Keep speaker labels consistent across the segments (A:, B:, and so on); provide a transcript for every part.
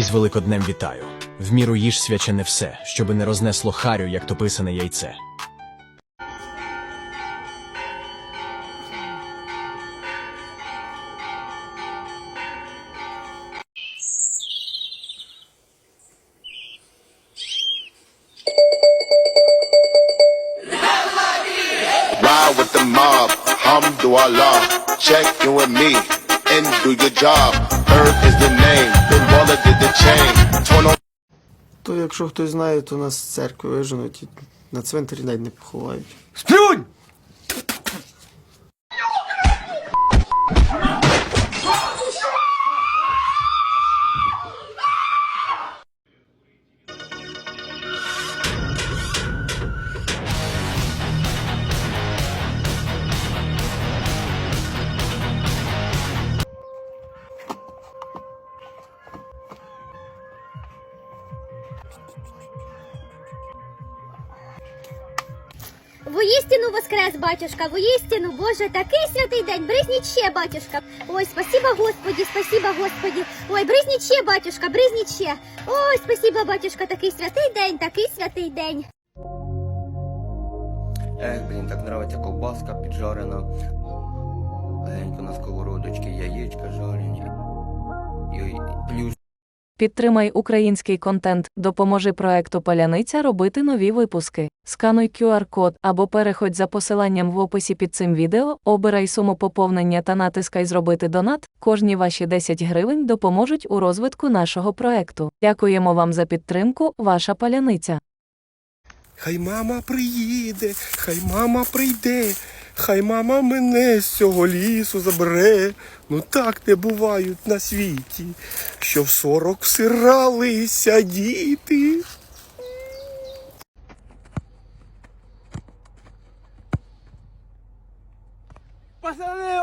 A: Із Великоднем вітаю. В міру їж свячене все, щоби не рознесло харю, як то писане яйце.
B: Ride with the mob, hamdulillah. Check in with me and do your job. Herb is the name, then Waller did the chain. Torn on
C: То якщо хтось знає, то нас з церкви виженуть і на цвинтарі навіть не поховають.
D: Сплюнь!
E: Воістину воскрес, батюшка, воістину, Боже, такий святий день. Бризніть батюшка. Ой, спасіба Господі, спасіба Господі. Ой, бризніть батюшка, бризніть. Ой, спасіба, батюшка, такий святий день, такий святий день.
F: Ех, блін, так нравиться ковбаска піджарена.
G: Підтримай український контент, допоможи проекту Паляниця робити нові випуски. Скануй QR-код або переходь за посиланням в описі під цим відео, обирай суму поповнення та натискай Зробити донат. Кожні ваші 10 гривень допоможуть у розвитку нашого проекту. Дякуємо вам за підтримку, ваша паляниця.
H: Хай мама приїде, хай мама прийде, хай мама мене з цього лісу забере. Ну так не бувають на світі, що в сорок всиралися діти.
D: Пацани,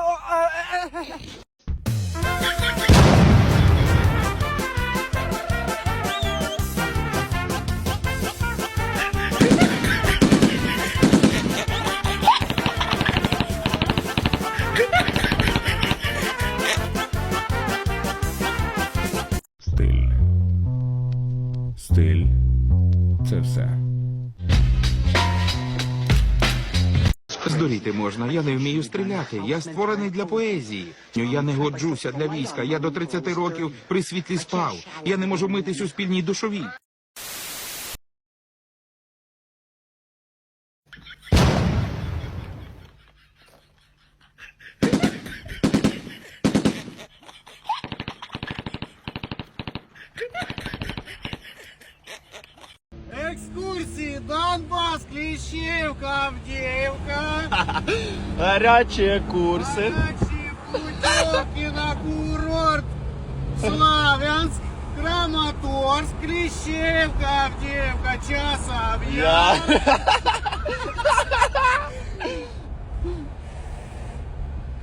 I: це все.
J: Здуріти можна, я не вмію стріляти. Я створений для поезії. Ну, Я не годжуся для війська. Я до 30 років при світлі спав. Я не можу митись у спільній душовій.
D: Екскурсії, Донбас, Кліщівка, Авдіївка.
C: Гарячі курси.
D: Наші путівки на курорт. Славянськ, Краматорськ, Кліщівка, Авдіївка, Часов Яр.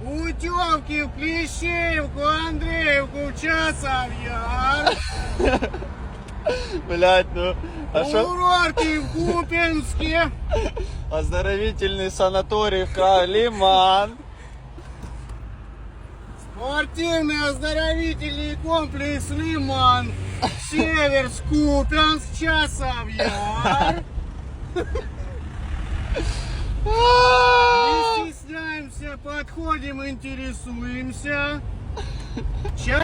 D: Путівки в Кліщівку, Андріївку, в Часов Яр.
C: Блять, ну. А?
D: Курорты в Купинске.
C: Оздоровительный санаторий в Калиман.
D: Спортивный оздоровительный комплекс Лиман. Северск, Купинск, Часовьяр. Не стесняемся, подходим, интересуемся. Ча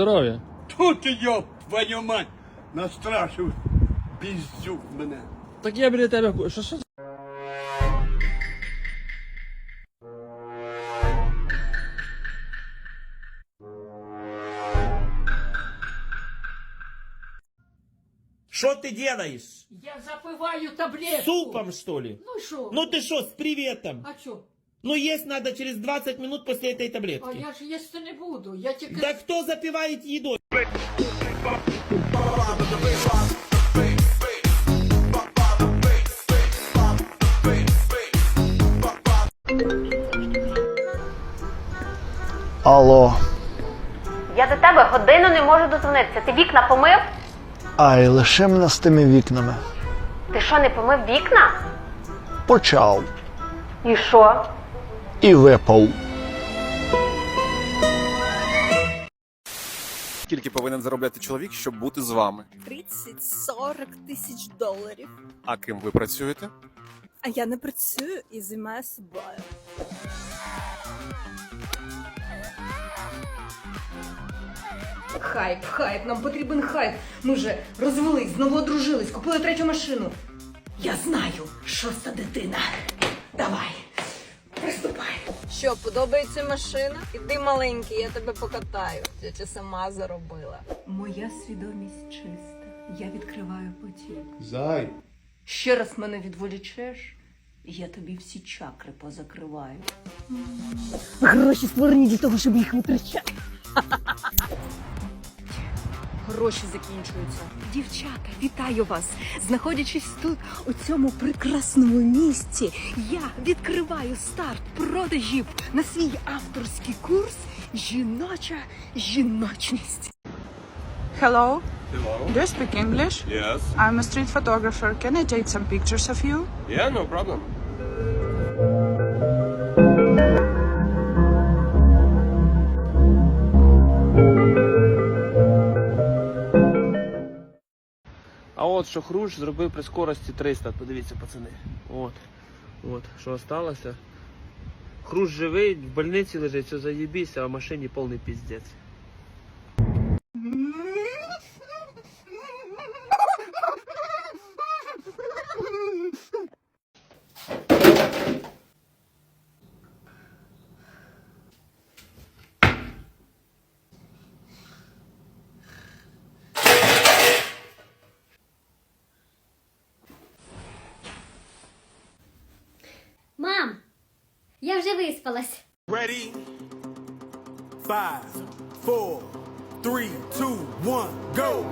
K: здоров'я.
J: Тут йоп, твою мать, настрашив піздюк мене.
K: Так я біля тебе. Що що?
J: Що ти делаєш?
L: Я запиваю таблетку.
J: Супом, что ли?
L: Ну що?
J: Ну ты что, с приветом?
L: А що?
J: Ну есть надо через 20 минут после этой
L: А
J: таблетки.
L: я ж їсти не буду. Я тільки
J: Да кто запивает едой?
M: Алло,
N: Я до тебе годину не можу дозвонитися. Ти вікна помив?
M: ай, лише мене з тими вікнами.
N: Ти що, не помив вікна?
M: Почав
N: І що?
M: І випав.
O: Скільки повинен заробляти чоловік, щоб бути з вами?
L: 30-40 тисяч доларів.
O: А ким ви працюєте?
L: А я не працюю і займаю собою.
P: Хайп, хайп, нам потрібен хайп. Ми вже розвелись, знову одружились, купили третю машину. Я знаю, шоста дитина. Давай.
L: Що, подобається машина? Іди маленький, я тебе покатаю. Я це сама заробила.
P: Моя свідомість чиста. Я відкриваю потік.
J: Зай.
P: Ще раз мене відволічеш, і я тобі всі чакри позакриваю.
L: Гроші створені для того, щоб їх витрачати.
P: Гроші закінчуються. Дівчата, вітаю вас! Знаходячись тут, у цьому прекрасному місці, я відкриваю старт продажів на свій авторський курс Жіноча жіночність.
D: Hello. Hello. Do you speak English? Yes. I'm a street photographer. Can I take some pictures of you?
J: Yeah, no problem.
K: Що Хрущ зробив при скорості 300. Подивіться, пацани. От. От, що осталося. Хрущ живий, в больниці лежить, все заєбіся, а в машині повний піздець.
N: я вже виспалась.
J: Ready? Five, four, three, two, one, go!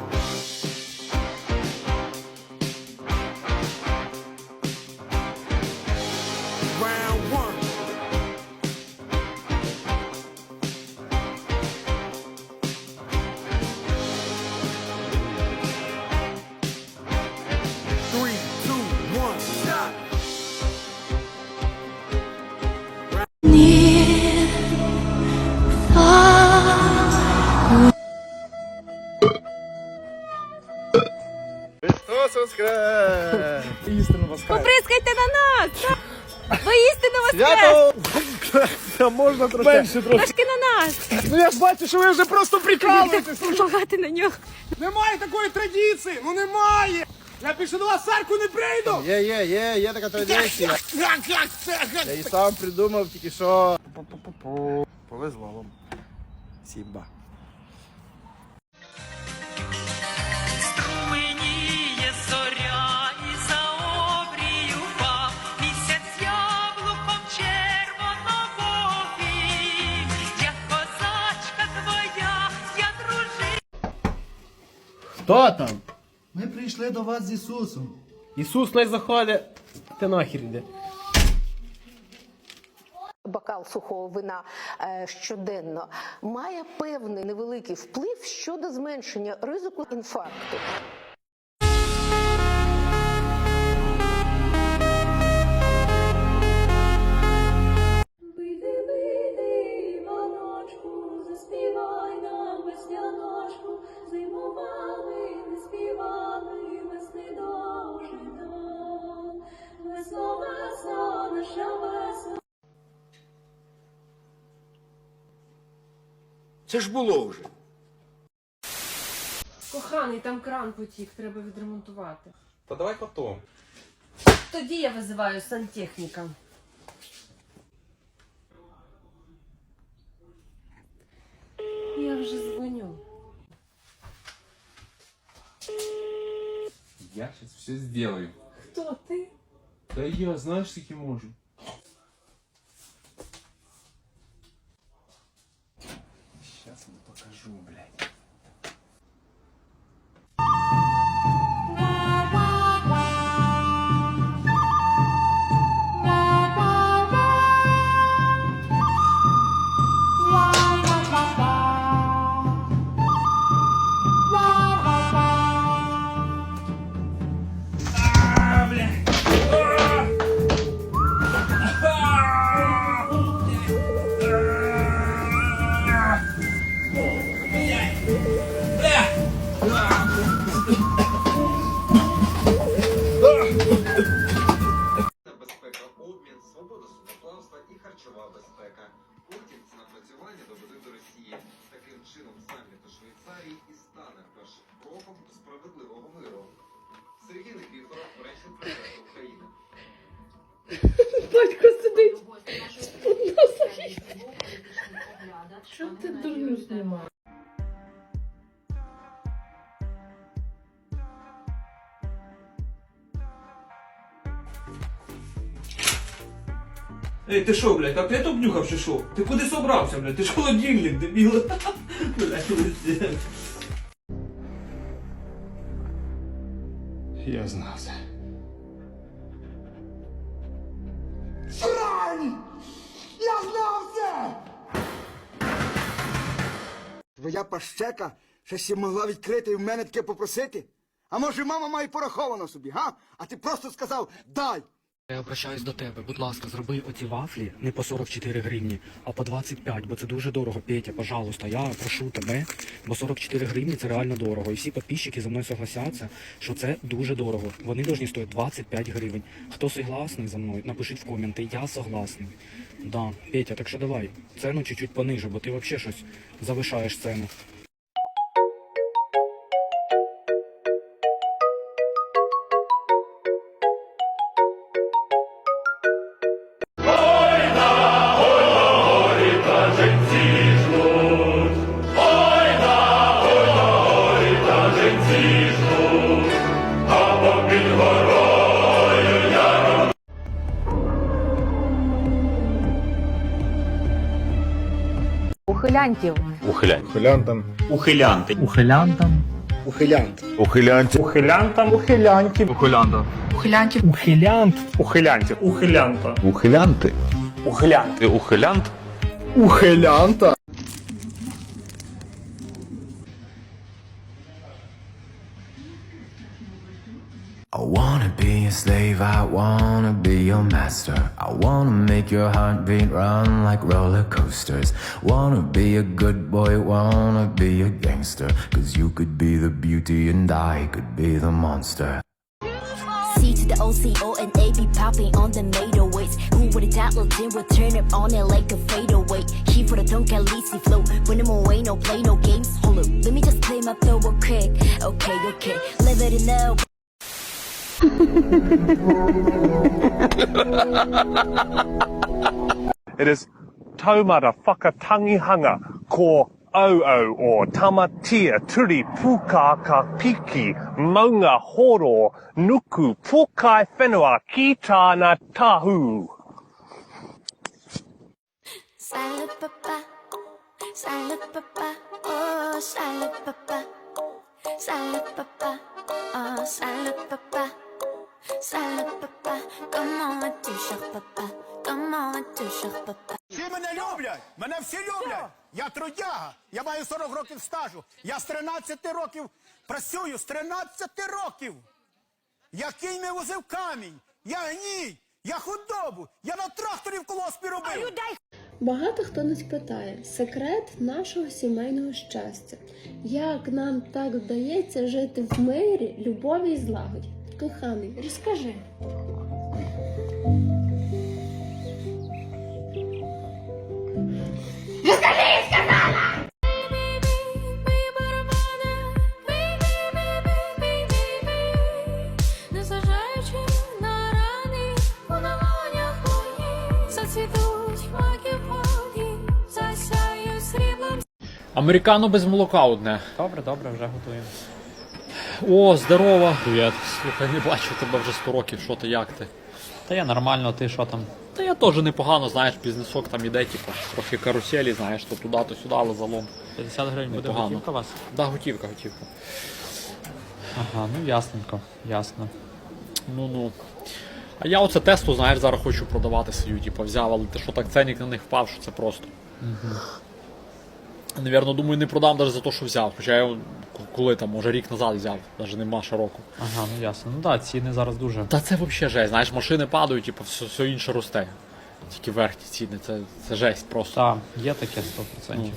M: Можна трошки? Менше трохи.
L: Трошки на нас!
M: Ну я ж бачу, що ви вже просто прикалуєтесь.
L: Помагати на нього!
J: Немає такої традиції! Ну немає! Я більше до вас сарку не прийду!
M: Є, є, є, є така традиція. Я і сам придумав, тільки що. Повезло вам. Сімба. Хто там? Ми прийшли до вас з Ісусом.
K: Ісус не заходить, ти нахер йде.
P: Бокал сухого вина е, щоденно має певний невеликий вплив щодо зменшення ризику інфаркту.
J: Це ж було вже.
Q: Коханий, там кран потік, треба відремонтувати.
R: Та давай потом.
Q: Тоді я визиваю сантехніка. Я вже дзвоню.
R: Я сейчас все сделаю.
Q: Хто ти?
R: Да я, знаешь, скільки можу.
S: Ей, ти що, блядь, опять обнюхав чи що? Ти куди собрався, блядь? Ти ж холодильник, дебіл. Блядь, пиздец.
T: Я знав це.
H: Твоя пащека щось могла відкрити і в мене таке попросити? А може мама має пораховано собі, га? А ти просто сказав дай.
U: Я обращаюсь до тебе. Будь ласка, зроби оці вафлі не по 44 гривні, а по 25, бо це дуже дорого. Петя, пожалуйста, я прошу тебе, бо 44 гривні це реально дорого. І всі підписчики за мною согласяться, що це дуже дорого. Вони повинні стоїти 25 гривень. Хто согласний за мною, напишіть в коменти, я согласний. Да, Петя, так що давай, ціну чуть-чуть понижу, бо ти взагалі щось завишаєш ціну.
V: Ухилянтів.
T: Ухилянтам.
D: Ухилянти.
U: Ухилянтам.
H: Ухилянт.
T: Ухилянці.
D: Ухилянтам. Ухилянтів. Ухилянта.
U: Ухилянтів. Ухилянт.
D: Ухилянтів. Ухилянта.
T: Ухилянти.
D: Ухилянти. Ухилянт.
T: Ухилянта.
W: A slave, I wanna be your master. I wanna make your heartbeat run like roller coasters. Wanna be a good boy, wanna be a gangster. Cause you could be the beauty and I could be the monster.
X: C to the O C O and A be popping on the NATO weights. Who would have thought Lil Tim would turn up on it like a fadeaway? He for the get lazy flow. When I'm away, no play, no games. Hold up, let me just play my flow real quick. Okay, okay, live it now.
D: It is taumata whakatangihanga ko au o tamatia turi puka ka piki maunga horo nuku pukai whenua ki tāna tahu.
X: Silent papa, silent papa, oh silent papa, silent papa, oh papa, silent papa. Come on, touche papa, come on, touche papa.
T: Всі мене люблять! Мене всі люблять! Я трудяга! Я маю 40 років стажу! Я з 13 років працюю, з 13 років! Я кінь не возив камінь! Я гній! Я худобу! Я на тракторі в колоспі робив!
Q: Багато хто нас питає секрет нашого сімейного щастя. Як нам так вдається жити в мирі, любові і злагоді? коханий, розкажи.
Y: Американо без молока одне.
Z: Добре, добре, вже готуємо.
Y: О, здорово. Привіт. Слухай, не бачу тебе вже 100 років, що ти, як ти?
Z: Та я нормально, ти що там?
Y: Та я теж непогано, знаєш, бізнесок там іде, типу, трохи каруселі, знаєш, то туди, то сюди, але залом.
Z: 50 гривень буде
Y: Непогано.
Z: готівка у вас?
Y: Да, готівка, готівка.
Z: Ага, ну ясненько, ясно.
Y: Ну ну. А я оце тесту, знаєш, зараз хочу продавати свою, типу, взяв, але те, що так ценник на них впав, що це просто.
Z: Угу.
Y: Навірно, думаю, не продам навіть за те, що взяв. Хоча я коли там, може рік назад взяв, навіть нема ще року.
Z: Ага, ну ясно. Ну так, да, ціни зараз дуже.
Y: Та це взагалі жесть, знаєш, машини падають, типу, все, все інше росте. Тільки верхні ціни, це, це жесть просто.
Z: Так, є таке 100%.
Y: Ну.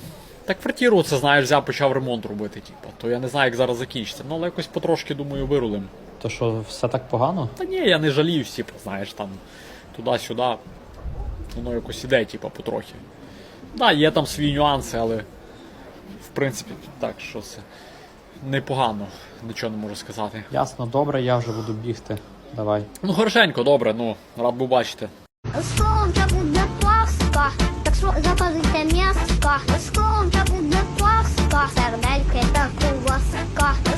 Y: Так квартиру це, знаєш, взяв, почав ремонт робити, типу. То я не знаю, як зараз закінчиться. Ну, але якось потрошки, думаю, вирулим.
Z: То що, все так погано?
Y: Та ні, я не жалію, типу, знаєш, там туди-сюди. Воно якось іде, типу, потрохи. Так, да, є там свої нюанси, але принципі, так, що це непогано, нічого не можу сказати.
Z: Ясно, добре, я вже буду бігти. Давай.
Y: Ну, хорошенько, добре, ну, рад був бачити.
E: Скоро вже буде Пасха, так що заказуйте м'яска. Скоро вже буде Пасха, сердельки та ковбаска.